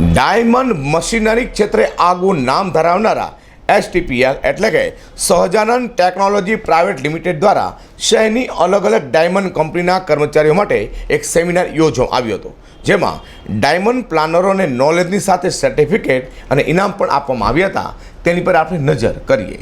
Diamond machinery ક્ષેત્રે આગવું નામ ધરાવનારા એસટીપીએલ એટલે કે સહજાનંદ ટેકનોલોજી પ્રાઇવેટ લિમિટેડ દ્વારા શહેરની અલગ અલગ ડાયમંડ કંપનીના કર્મચારીઓ માટે એક સેમિનાર યોજવામાં આવ્યો હતો. જેમાં ડાયમંડ પ્લાનરોને નોલેજની સાથે સર્ટિફિકેટ અને ઇનામ પણ આપવામાં આવ્યા હતા. તેની પર આપણે નજર કરીએ.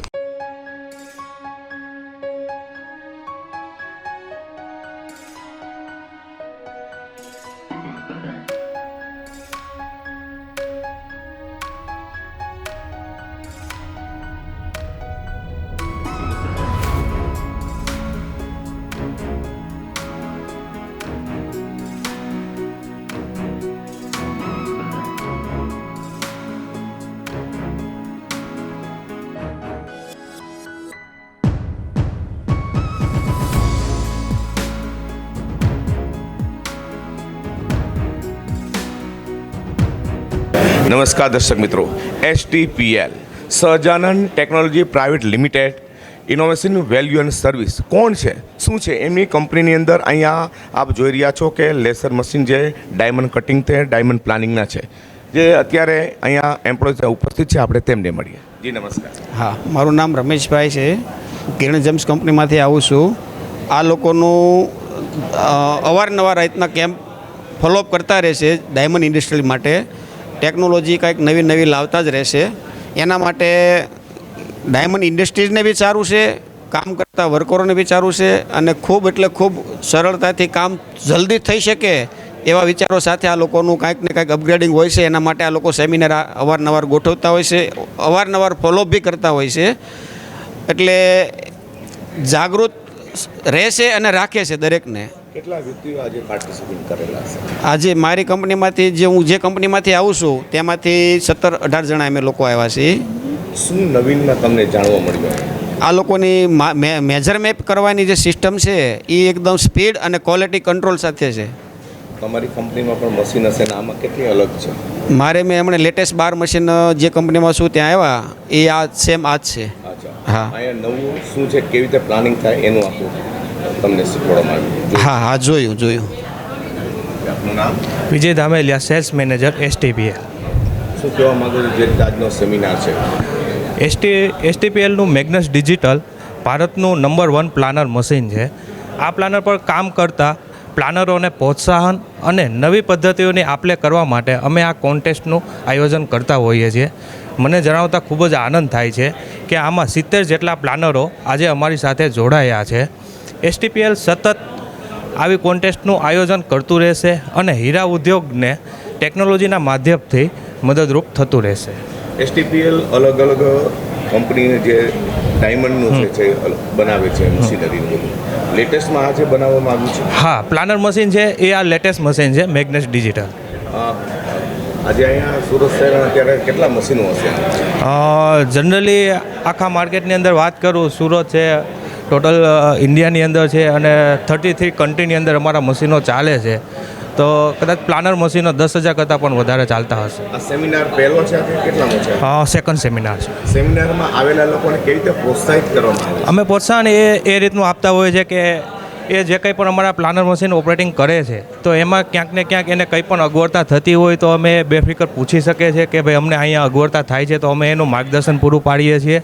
નમસ્કાર દર્શક મિત્રો. STPL Sahajanand technology private limited, innovation value and service કોણ છે? શું છે? એમની કંપનીની અંદર અહીંયા આપ જોઈ રહ્યા છો કે લેસર મશીન જે ડાયમંડ કટિંગ છે, ડાયમંડ પ્લાનિંગના છે. જે અત્યારે અહીંયા એમ્પ્લોય ઉપસ્થિત છે, આપણે તેમને મળીએ. જી, નમસ્કાર. હા, મારું નામ રમેશભાઈ છે. કિરણ જેમ્સ કંપનીમાંથી આવું છું. આ લોકોનું અવારનવાર રીતના કેમ્પ ફોલોઅપ કરતા રહેશે ડાયમંડ ઇન્ડસ્ટ્રી માટે. ટેકનોલોજી કંઈક નવી નવી લાવતા જ રહેશે. એના માટે ડાયમંડ ઇન્ડસ્ટ્રીઝને બી સારું છે, કામ કરતા વર્કરોને બી સારું છે અને ખૂબ એટલે ખૂબ સરળતાથી કામ જલ્દી થઈ શકે એવા વિચારો સાથે આ લોકોનું કાંઈક ને કાંઈક અપગ્રેડિંગ હોય છે. એના માટે આ લોકો સેમિનાર અવારનવાર ગોઠવતા હોય છે, અવારનવાર ફોલોઅપ બી કરતા હોય છે. એટલે જાગૃત રહેશે અને રાખે છે દરેકને. કેટલા વ્યક્તિઓ આજે પાર્ટિસિપેટ કરેલા છે? આજે મારી કંપનીમાંથી જે હું જે કંપનીમાંથી આવું છું તેમાંથી સત્તર અઢાર જણા અમે લોકો આવ્યા છીએ. શું નવીનમાં તમને જાણવા મળ્યું? આ લોકોની મેજર મેપ કરવાની જે સિસ્ટમ છે એ એકદમ સ્પીડ અને ક્વોલિટી કંટ્રોલ સાથે છે. તમારી કંપનીમાં પણ મશીન હશે ને આમાં કેટલી અલગ છે? મારે મેં હમણાં લેટેસ્ટ બાર મશીન જે કંપનીમાં છું ત્યાં આવ્યા એ આ સેમ આ જ છે. હા. નવું શું છે કેવી રીતે પ્લાનિંગ થાય એનું આખું? તમને શીખવાડવામાં આવ્યું. હા હા જોયું જોયું. આપનું નામ? Vijay Dhameliya sales manager STPL શું કહેવા માંગો છો? જે આજનો સેમિનાર છે. એસટી એસટીપીએલનું મેગ્નસ ડિજિટલ ભારતનું નંબર વન પ્લાનર મશીન છે. આ પ્લાનર પર કામ કરતા પ્લાનરોને પ્રોત્સાહન અને નવી પદ્ધતિઓની આપલે કરવા માટે અમે આ કોન્ટેસ્ટનું આયોજન કરતા હોઈએ છીએ. મને જણાવતા ખૂબ જ આનંદ થાય છે કે આમાં સિત્તેર જેટલા પ્લાનરો આજે અમારી સાથે જોડાયા છે. એસટીપીએલ સતત આવી કોન્ટેસ્ટનું આયોજન કરતું રહેશે અને હીરા ઉદ્યોગને ટેકનોલોજીના માધ્યમથી મદદરૂપ થતું રહેશે. એસટીપીએલ અલગ અલગ કંપની જે ડાયમંડનું છે છે બનાવે છે મશીનરી લેટેસ્ટમાં આ જે બનાવવામાં આવ્યું છે? હા પ્લાનર મશીન છે એ આ લેટેસ્ટ મશીન છે મેગ્નેસ ડિજિટલ. આજે અહીંયા સુરત શહેરમાં અત્યારે કેટલા મશીનો હશે? જનરલી આખા માર્કેટની અંદર વાત કરું સુરત છે ટોટલ ઇન્ડિયાની અંદર છે અને થર્ટી થ્રી કન્ટ્રીની અંદર અમારા મશીનો ચાલે છે. તો કદાચ પ્લાનર મશીનો દસ હજાર કરતાં પણ વધારે ચાલતા હશે. આ સેમિનાર પહેલો છે કેટલામો છે? સેકન્ડ સેમિનાર છે. સેમિનારમાં આવેલા લોકોને કેવી રીતે પ્રોત્સાહિત કરવામાં આવે અમે પ્રોત્સાહન એ એ રીતનું આપતા હોઈએ છીએ કે એ જે કંઈ પણ અમારા પ્લાનર મશીન ઓપરેટિંગ કરે છે, તો એમાં ક્યાંક ને ક્યાંક એને કંઈ પણ અગવડતા થતી હોય તો અમે બેફિકર પૂછી શકીએ છીએ કે ભાઈ અમને અહીંયા અગવડતા થાય છે, તો અમે એનું માર્ગદર્શન પૂરું પાડીએ છીએ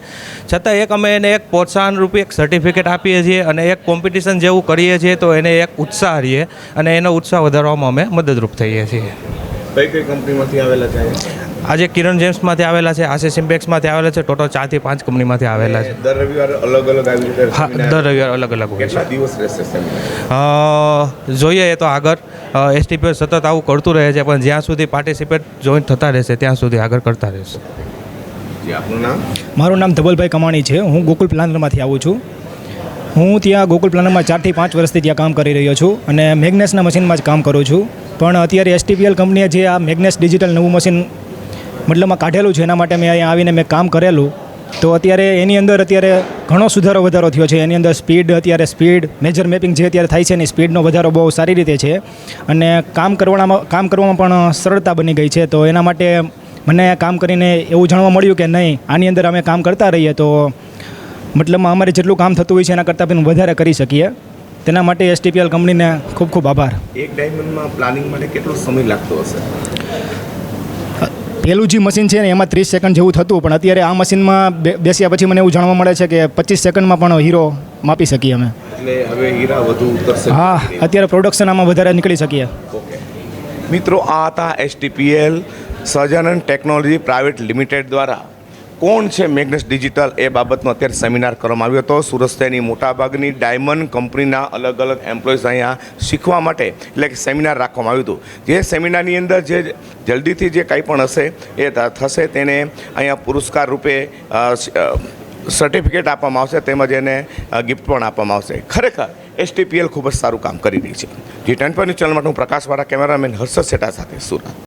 છતાં એક અમે એને એક પ્રોત્સાહન રૂપે એક સર્ટિફિકેટ આપીએ છીએ અને એક કોમ્પિટિશન જેવું કરીએ છીએ, તો એને એક ઉત્સાહ રહીએ અને એનો ઉત્સાહ વધારવામાં અમે મદદરૂપ થઈએ છીએ કઈ કઈ કંપનીમાંથી આવેલા છે? આજે કિરણ જેમ્સમાંથી આવેલા છે આશિષ ઇમ્પેક્સમાંથી આવેલા છે ટોટલ ચારથી પાંચ કંપનીમાંથી આવેલા છે. દર રવિવારે અલગ અલગ આવી રીતે હા દર રવિવાર અલગ અલગ હોય છે. દિવસ રહેશે જોઈએ એ તો આગળ. એસટીપીઓ સતત આવું કરતું રહે છે પણ જ્યાં સુધી પાર્ટિસિપેટ જોઈન્ટ થતા રહેશે ત્યાં સુધી આગળ કરતા રહેશે. જી મારું નામ ધવલભાઈ કમાણી છે. હું ગોકુલ પ્લાનરમાંથી આવું છું. હું ત્યાં ગોકુલ પ્લાનરમાં ચારથી પાંચ વર્ષથી ત્યાં કામ કરી રહ્યો છું અને મેગ્નેસના મશીનમાં જ કામ કરું છું. પણ અત્યારે એસટીપીએલ કંપનીએ જે આ મેગ્નેસ ડિજિટલ નવું મશીન મતલબમાં કાઢેલું છે, એના માટે મેં અહીંયા આવીને મેં કામ કરેલું. તો અત્યારે એની અંદર અત્યારે ઘણો સુધારો વધારો થયો છે. એની અંદર સ્પીડ, અત્યારે સ્પીડ, મેજર મેપિંગ જે અત્યારે થાય છે એની સ્પીડનો વધારો બહુ સારી રીતે છે. અને કામ કરવામાં કામ કરવામાં પણ સરળતા બની ગઈ છે. તો એના માટે મને કામ કરીને એવું જાણવા મળ્યું કે નહીં, આની અંદર અમે કામ કરતા રહીએ તો મતલબમાં અમારે જેટલું કામ થતું હોય છે, એના કરતાં પણ વધારે કરી શકીએ. તેના માટે એસટીપીએલ કંપનીને ખૂબ ખૂબ આભાર. એક ડાયમંડમાં પ્લાનિંગ માટે કેટલો સમય લાગતો હશે? પહેલું જે મશીન છે ને એમાં ત્રીસ સેકન્ડ જેવું થતું પણ અત્યારે આ મશીનમાં બેસ્યા પછી મને એવું જાણવા મળે છે કે પચીસ સેકન્ડમાં પણ હીરો માપી શકીએ અમે. હવે હીરા વધુ હા અત્યારે પ્રોડક્શન આમાં વધારે નીકળી શકીએ. મિત્રો આ હતા STPL Sahajanand technology private limited દ્વારા કોણ છે મેગ્નસ ડિજિટલ એ બાબતનો અત્યારે સેમિનાર કરવામાં આવ્યો હતો. સુરત શહેરની મોટાભાગની ડાયમંડ કંપનીના અલગ અલગ એમ્પ્લોઈઝ અહીંયા શીખવા માટે એટલે કે સેમિનાર રાખવામાં આવ્યું હતું. જે સેમિનારની અંદર જે જલ્દીથી જે કંઈ પણ હશે એ થશે તેને અહીંયા પુરસ્કાર રૂપે સર્ટિફિકેટ આપવામાં આવશે તેમજ એને ગિફ્ટ પણ આપવામાં આવશે. ખરેખર એસટીપીએલ ખૂબ જ સારું કામ કરી રહી છે. જી ટેન પર ન્યૂઝ ચેનલ માટે હું પ્રકાશવાળા કેમેરામેન હર્ષદ સેટા સાથે સુરત.